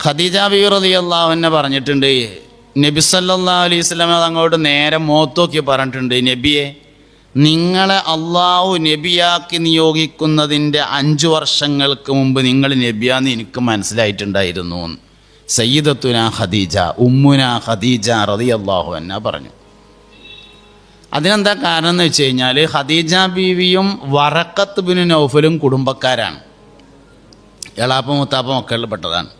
Khadija beer അള്ളാഹുവിനെ പറഞ്ഞിട്ടുണ്ട് നബി സല്ലാ അലൈഹി സ്വലാമ അങ്ങോട്ട് നേരെ മോത്തോക്കി പറഞ്ഞിട്ടുണ്ട് നബിയെ നിങ്ങളെ അള്ളാഹു നബിയാക്കി നിയോഗിക്കുന്നതിന്റെ അഞ്ച് വർഷങ്ങൾക്ക് മുമ്പ് നിങ്ങൾ നബിയാന്ന് എനിക്ക് മനസ്സിലായിട്ടുണ്ടായിരുന്നു. സയ്യിദത്തുന ഖദീജ ഉമ്മുന ഖദീജ റതി അള്ളാഹു എന്ന പറഞ്ഞു അതിനെന്താ കാരണം എന്ന് വെച്ച് കഴിഞ്ഞാൽ ഖദീജ ബീവിയും വറക്കത്ത് ബിനു നൗഫലും കുടുംബക്കാരാണ് എളാപ്പ മുത്താപ്പ മക്കളിൽപ്പെട്ടതാണ്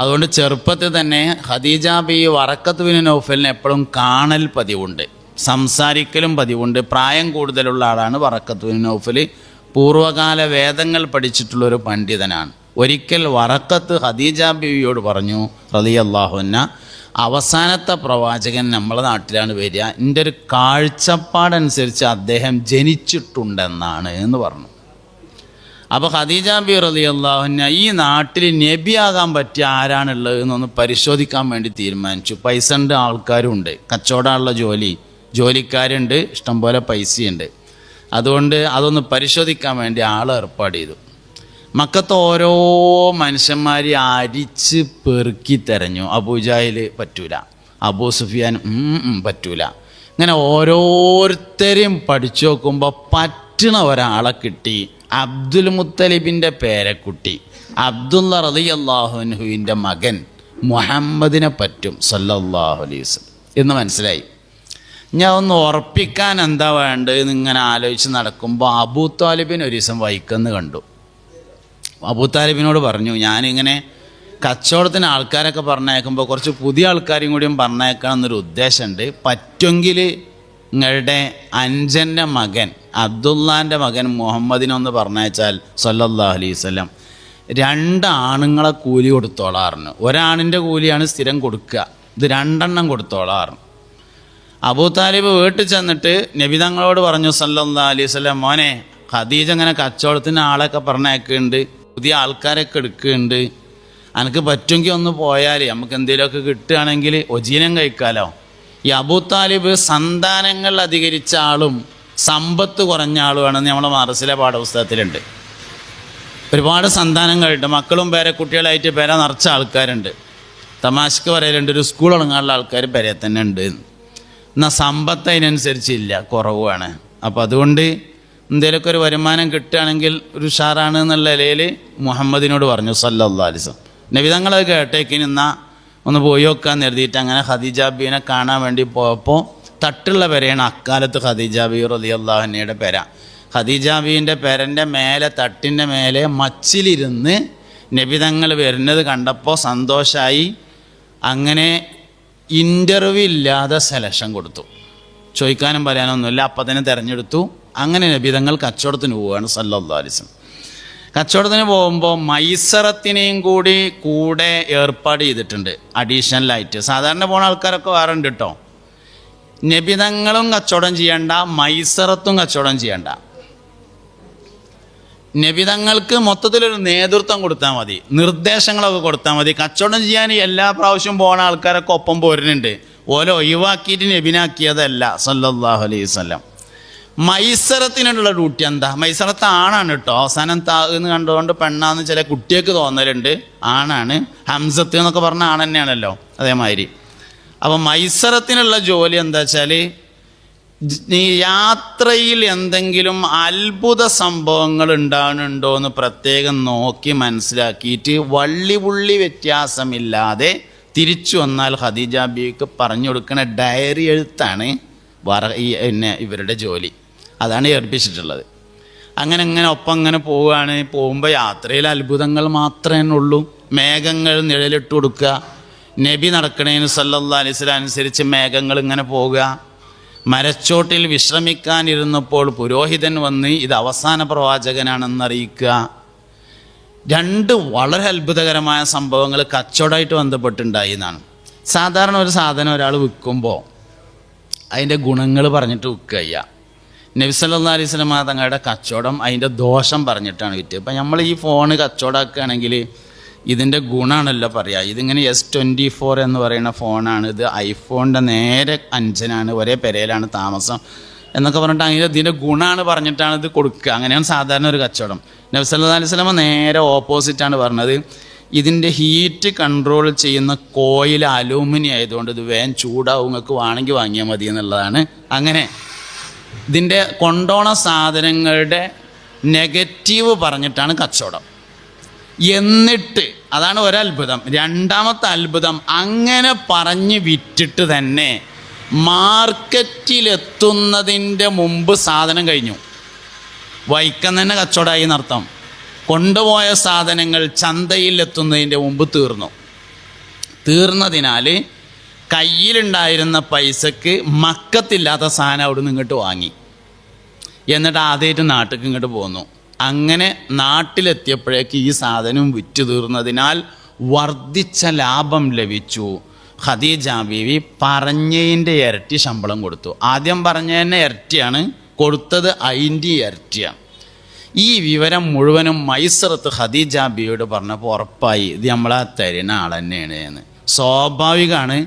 അതുകൊണ്ട് ചെറുപ്പത്തിൽ തന്നെ ഖദീജ ബി വറക്കത്ത് ബിൻ നൗഫലിന് എപ്പോഴും കാണൽ പതിവുണ്ട്. സംസാരിക്കലും പതിവുണ്ട്. പ്രായം കൂടുതലുള്ള ആളാണ് വറക്കത്ത് ബിൻ നൗഫൽ പൂർവകാല വേദങ്ങൾ പഠിച്ചിട്ടുള്ളൊരു പണ്ഡിതനാണ്. ഒരിക്കൽ വറക്കത്ത് ഖദീജ ബിവിയോട് പറഞ്ഞു റലി അള്ളാഹുന്ന അവസാനത്തെ പ്രവാചകൻ നമ്മളെ നാട്ടിലാണ് വരിക. എന്റെ ഒരു കാഴ്ചപ്പാടനുസരിച്ച് അദ്ദേഹം ജനിച്ചിട്ടുണ്ടെന്നാണ് എന്ന് പറഞ്ഞു. അപ്പോൾ ഖദീജ ബി റലി അള്ളാഹുന ഈ നാട്ടിൽ നബിയാകാൻ പറ്റിയ ആരാണുള്ളത് എന്നൊന്ന് പരിശോധിക്കാൻ വേണ്ടി തീരുമാനിച്ചു. പൈസ ഉണ്ട് ആൾക്കാരും ഉണ്ട് കച്ചവടമുള്ള ജോലി. ജോലിക്കാരുണ്ട്. ഇഷ്ടംപോലെ പൈസയുണ്ട്. അതുകൊണ്ട് അതൊന്ന് പരിശോധിക്കാൻ വേണ്ടി ആൾ ഏർപ്പാട് ചെയ്തു. മക്കത്ത് ഓരോ മനുഷ്യന്മാരെ അരിച്ച് പെറുക്കി തെരഞ്ഞു. അബൂജാഹിൽ പറ്റൂല. അബൂ സുഫിയാൻ പറ്റൂല. ഇങ്ങനെ ഓരോരുത്തരെയും പഠിച്ചു നോക്കുമ്പോൾ പറ്റണ ഒരാളെ കിട്ടി. അബ്ദുൽ മുത്തലിബിന്റെ പേരക്കുട്ടി അബ്ദുള്ള റലി അള്ളാഹുനുഹുവിന്റെ മകൻ മുഹമ്മദിനെ പറ്റും സല്ലല്ലാഹു അലൈഹി വസല്ലം. എന്ന് മനസ്സിലായി. ഞാൻ ഒന്ന് ഉറപ്പിക്കാൻ എന്താ വേണ്ടതെന്ന് ഇങ്ങനെ ആലോചിച്ച് നടക്കുമ്പോൾ അബൂ താലിബിൻ ഒരു ദിവസം വൈക്കെന്ന് കണ്ടു. അബൂ താലിബിനോട് പറഞ്ഞു ഞാനിങ്ങനെ കച്ചവടത്തിന് ആൾക്കാരൊക്കെ പറഞ്ഞേക്കുമ്പോൾ കുറച്ച് പുതിയ ആൾക്കാരും കൂടിയും പറഞ്ഞേക്കണം എന്നൊരു ഉദ്ദേശമുണ്ട്. പറ്റുമെങ്കിൽ നിങ്ങളുടെ അഞ്ചന്റെ മകൻ അബ്ദുള്ളാന്റെ മകൻ മുഹമ്മദിനൊന്ന് പറഞ്ഞയച്ചാൽ സല്ലല്ലാഹു അലൈഹി വസല്ലം രണ്ട് ആണുങ്ങളെ കൂലി കൊടുത്തോളാറുണ്ട് ഒരാണിന്റെ കൂലിയാണ് സ്ഥിരം കൊടുക്കുക. ഇത് രണ്ടെണ്ണം കൊടുത്തോളാറുണ്ട് അബൂ താലിബ് വീട്ടിൽ ചെന്നിട്ട് നബി തങ്ങളോട് പറഞ്ഞു സല്ലല്ലാ അലൈഹി വസല്ലം മോനെ ഖദീജ ഇങ്ങനെ കച്ചവടത്തിന് ആളൊക്കെ പറഞ്ഞേക്കുന്നുണ്ട് പുതിയ ആൾക്കാരൊക്കെ എടുക്കുന്നുണ്ട്. എനിക്ക് പറ്റുമെങ്കിൽ ഒന്ന് പോയാൽ നമുക്ക് എന്തെങ്കിലുമൊക്കെ കിട്ടുകയാണെങ്കിൽ ഒജീനം കഴിക്കാലോ. ഈ അബൂ താലിബ് സന്താനങ്ങൾ അധികരിച്ച ആളും സമ്പത്ത് കുറഞ്ഞ ആളുമാണെന്ന് നമ്മളെ മറസിലെ പാഠപുസ്തകത്തിലുണ്ട്. ഒരുപാട് സന്താനങ്ങളുണ്ട്. മക്കളും പേരെ കുട്ടികളായിട്ട് പേരെ നിറച്ച ആൾക്കാരുണ്ട്. തമാശക്ക് പറയലുണ്ട് ഒരു സ്കൂൾ ഇറങ്ങാനുള്ള ആൾക്കാർ പേരെ തന്നെ ഉണ്ട്. എന്ന്. എന്നാൽ സമ്പത്ത് അതിനനുസരിച്ചില്ല കുറവാണ്. അപ്പോൾ അതുകൊണ്ട് എന്തെങ്കിലുമൊക്കെ ഒരു വരുമാനം കിട്ടുകയാണെങ്കിൽ ഒരു ഉഷാറാണ് എന്നുള്ള നിലയിൽ മുഹമ്മദിനോട് പറഞ്ഞു സല്ലാ അലിസം നബിതങ്ങളത് കേട്ടേക്കിന് എന്നാൽ ഒന്ന് പോയി വെക്കാൻ നിർത്തിയിട്ട് അങ്ങനെ ഖദീജ കാണാൻ വേണ്ടി പോയപ്പോൾ തട്ടുള്ള പെരയാണ് അക്കാലത്ത് ഖദീജ ബി റലി അള്ളാഹുനയുടെ പെര. ഖദീജ ബീന്റെ പെരന്റെ മേലെ തട്ടിന്റെ മേലെ മച്ചിലിരുന്ന് നബിതങ്ങൾ വരുന്നത് കണ്ടപ്പോൾ സന്തോഷമായി അങ്ങനെ ഇന്റർവ്യൂ ഇല്ലാതെ സെലക്ഷൻ കൊടുത്തു. ചോദിക്കാനും പറയാനൊന്നുമില്ല അപ്പം തന്നെ തിരഞ്ഞെടുത്തു. അങ്ങനെ നബിതങ്ങൾ കച്ചവടത്തിന് പോവുകയാണ് സല്ലല്ലാ അലിസ്ലം കച്ചവടത്തിന് പോകുമ്പോൾ മൈസറത്തിനെയും കൂടി കൂടെ ഏർപ്പാട് ചെയ്തിട്ടുണ്ട്. അഡീഷണലായിട്ട് സാധാരണ പോണ ആൾക്കാരൊക്കെ വേറെ ഉണ്ട് കേട്ടോ നബിതങ്ങളും കച്ചവടം ചെയ്യണ്ട മൈസറത്തും കച്ചവടം ചെയ്യണ്ട. നബിതങ്ങൾക്ക് മൊത്തത്തിലൊരു നേതൃത്വം കൊടുത്താൽ മതി നിർദ്ദേശങ്ങളൊക്കെ കൊടുത്താൽ മതി. കച്ചവടം ചെയ്യാൻ എല്ലാ പ്രാവശ്യവും പോകുന്ന ആൾക്കാരൊക്കെ ഒപ്പം പോരുന്നുണ്ട്. ഓരോ ഒഴിവാക്കിയിട്ട് നബിനാക്കിയതല്ല സല്ലല്ലാഹു അലൈഹി വസല്ലം. മൈസറത്തിനുള്ള ഡ്യൂട്ടി എന്താ? മൈസറത്ത് ആണാണ് കേട്ടോ അവസാനം താ എന്ന് കണ്ടുകൊണ്ട് പെണ്ണാന്ന് ചില കുട്ടികൾക്ക് തോന്നലുണ്ട്. ആണാണ്. ഹംസത്ത് എന്നൊക്കെ പറഞ്ഞ ആണെന്നെയാണല്ലോ. അതേമാതിരി. അപ്പം മൈസറത്തിനുള്ള ജോലി എന്താ വെച്ചാൽ നീ യാത്രയിൽ എന്തെങ്കിലും അത്ഭുത സംഭവങ്ങൾ ഉണ്ടാകുന്നുണ്ടോ എന്ന് പ്രത്യേകം നോക്കി മനസ്സിലാക്കിയിട്ട് വള്ളി പുള്ളി വ്യത്യാസമില്ലാതെ തിരിച്ചു വന്നാൽ ഖദീജ ബിക്ക് പറഞ്ഞു കൊടുക്കുന്ന ഡയറി എഴുത്താണ് വറ ഈ പിന്നെ ഇവരുടെ ജോലി. അതാണ് ഏർപ്പിച്ചിട്ടുള്ളത് അങ്ങനെ ഇങ്ങനെ ഒപ്പം അങ്ങനെ പോവുകയാണ്. പോകുമ്പോൾ യാത്രയിൽ അത്ഭുതങ്ങൾ മാത്രമേ ഉള്ളൂ. മേഘങ്ങൾ നിഴലിട്ട് കൊടുക്കുക. നബി നടക്കണേന് സല്ലല്ലാ അലൈഹി സ്വലാം അനുസരിച്ച് മേഘങ്ങൾ ഇങ്ങനെ പോവുക. മരച്ചോട്ടിൽ വിശ്രമിക്കാനിരുന്നപ്പോൾ പുരോഹിതൻ വന്ന് ഇത് അവസാന പ്രവാചകനാണെന്ന് അറിയിക്കുക. രണ്ട് വളരെ അത്ഭുതകരമായ സംഭവങ്ങൾ കച്ചവടമായിട്ട് ബന്ധപ്പെട്ടുണ്ടായി എന്നാണ്. സാധാരണ ഒരു സാധനം ഒരാൾ വിൽക്കുമ്പോൾ അതിന്റെ ഗുണങ്ങൾ പറഞ്ഞിട്ട് വിൽക്കുക ചെയ്യുക നബി സല്ലല്ലാഹു അലൈഹി വസല്ലം തങ്ങളുടെ കച്ചവടം അതിന്റെ ദോഷം പറഞ്ഞിട്ടാണ് വിറ്റ് ഇപ്പം നമ്മൾ ഈ ഫോണ് കച്ചവടമാക്കുകയാണെങ്കിൽ ഇതിന്റെ ഗുണമാണല്ലോ പറയുക ഇതിങ്ങനെ എസ് ട്വന്റി ഫോർ എന്ന് പറയുന്ന ഫോണാണ്. ഇത് ഐഫോണിന്റെ നേരെ അഞ്ചനാണ് ഒരേ പെരയിലാണ് താമസം എന്നൊക്കെ പറഞ്ഞിട്ട് അങ്ങനെ ഇതിന്റെ ഗുണമാണ് പറഞ്ഞിട്ടാണ് ഇത് കൊടുക്കുക. അങ്ങനെയാണ് സാധാരണ ഒരു കച്ചവടം. നബ്സല്ലാ അലൈഹി സ്വലമ നേരെ ഓപ്പോസിറ്റാണ് പറഞ്ഞത്. ഇതിന്റെ ഹീറ്റ് കൺട്രോൾ ചെയ്യുന്ന കോയിൽ അലൂമിനിയം ആയതുകൊണ്ട് ഇത് വേഗം ചൂടാവും. നിങ്ങൾക്ക് വേണമെങ്കിൽ വാങ്ങിയാൽ മതി എന്നുള്ളതാണ്. അങ്ങനെ ഇതിന്റെ കൊണ്ടോണ സാധനങ്ങളുടെ നെഗറ്റീവ് പറഞ്ഞിട്ടാണ് കച്ചവടം. എന്നിട്ട് അതാണ് ഒരത്ഭുതം. രണ്ടാമത്തെ അത്ഭുതം അങ്ങനെ പറഞ്ഞ് വിറ്റിട്ട് തന്നെ മാർക്കറ്റിലെത്തുന്നതിന്റെ മുമ്പ് സാധനം കഴിഞ്ഞു. വൈക്കം തന്നെ കച്ചവടമായി എന്നർത്ഥം. കൊണ്ടുപോയ സാധനങ്ങൾ ചന്തയിലെത്തുന്നതിന്റെ മുമ്പ് തീർന്നു. തീർന്നതിനാൽ കയ്യിലുണ്ടായിരുന്ന പൈസക്ക് മക്കത്തില്ലാത്ത സാധനം അവിടെ നിന്ന് ഇങ്ങോട്ട് വാങ്ങി. എന്നിട്ട് ആദ്യമായിട്ട് നാട്ടിലേക്ക് ഇങ്ങോട്ട് പോന്നു. അങ്ങനെ നാട്ടിലെത്തിയപ്പോഴേക്ക് ഈ സാധനം വിറ്റു തീർന്നതിനാൽ വർദ്ധിച്ച ലാഭം ലഭിച്ചു. ഖദീജ ബീവി പറഞ്ഞതിന്റെ ഇരട്ടി ശമ്പളം കൊടുത്തു. ആദ്യം പറഞ്ഞതിന്റെ ഇരട്ടിയാണ് കൊടുത്തത് അതിന്റെ ഇരട്ടിയാണ് ഈ വിവരം മുഴുവനും മൈസറത്ത് ഖദീജ ബിയോട് പറഞ്ഞപ്പോൾ ഉറപ്പായി ഇത് നമ്മളെ തരുന്ന ആൾ തന്നെയാണ് എന്ന്. സ്വാഭാവികമാണ്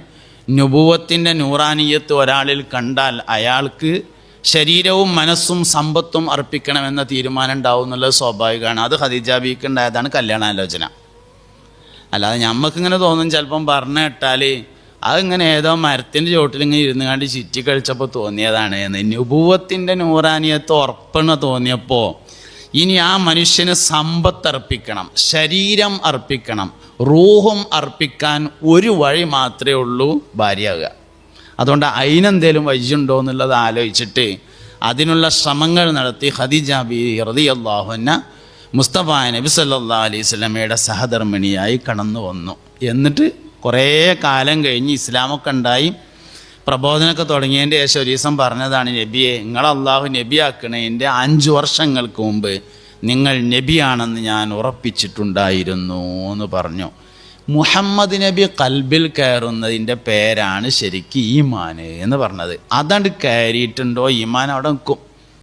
നുപൂവത്തിന്റെ നൂറാനീയത്ത് ഒരാളിൽ കണ്ടാൽ അയാൾക്ക് ശരീരവും മനസ്സും സമ്പത്തും അർപ്പിക്കണമെന്ന തീരുമാനം ഉണ്ടാവും എന്നുള്ളത് സ്വാഭാവികമാണ്. അത് ഖദീജ ബിക്ക് ഉണ്ടായതാണ് കല്യാണാലോചന. അല്ലാതെ ഞമ്മക്കിങ്ങനെ തോന്നും ചിലപ്പം പറഞ്ഞു കേട്ടാൽ അതിങ്ങനെ ഏതോ മരത്തിന്റെ ചോട്ടിൽ ഇങ്ങനെ ഇരുന്ന് കണ്ട് ചുറ്റി കഴിച്ചപ്പോൾ തോന്നിയതാണ് എന്ന്. നുപൂവത്തിന്റെ നൂറാനിയത്ത് ഉറപ്പെന്ന് തോന്നിയപ്പോൾ ഇനി ആ മനുഷ്യന് സമ്പത്ത് അർപ്പിക്കണം ശരീരം അർപ്പിക്കണം റൂഹും അർപ്പിക്കാൻ ഒരു വഴി മാത്രമേ ഉള്ളൂ ഭാര്യയാകുക അതുകൊണ്ട് അതിനെന്തേലും വഴിയുണ്ടോ എന്നുള്ളത് ആലോചിച്ചിട്ട് അതിനുള്ള ശ്രമങ്ങൾ നടത്തി ഖദീജ ബി റതി അള്ളാഹുന്ന മുസ്തഫ നബി സല്ലാ അലൈഹി സ്വലമയുടെ സഹധർമ്മിണിയായി കടന്നു വന്നു. എന്നിട്ട് കുറേ കാലം കഴിഞ്ഞ് ഇസ്ലാമൊക്കെ ഉണ്ടായി. പ്രബോധനമൊക്കെ തുടങ്ങിയതിന്റെ ശേഷം ഒരു ദിവസം പറഞ്ഞതാണ് നബിയെ നിങ്ങൾ അള്ളാഹു നബിയാക്കണതിന്റെ അഞ്ച് വർഷങ്ങൾക്ക് മുമ്പ് നിങ്ങൾ നബിയാണെന്ന് ഞാൻ ഉറപ്പിച്ചിട്ടുണ്ടായിരുന്നു എന്ന് പറഞ്ഞു. മുഹമ്മദ് നബി കൽബിൽ കയറുന്നതിന്റെ പേരാണ് ശരിക്കും ഈമാൻ എന്ന് പറഞ്ഞത്. അതണ്ട് കയറിയിട്ടുണ്ടോ? ഈമാൻ അവിടെ നിൽക്കും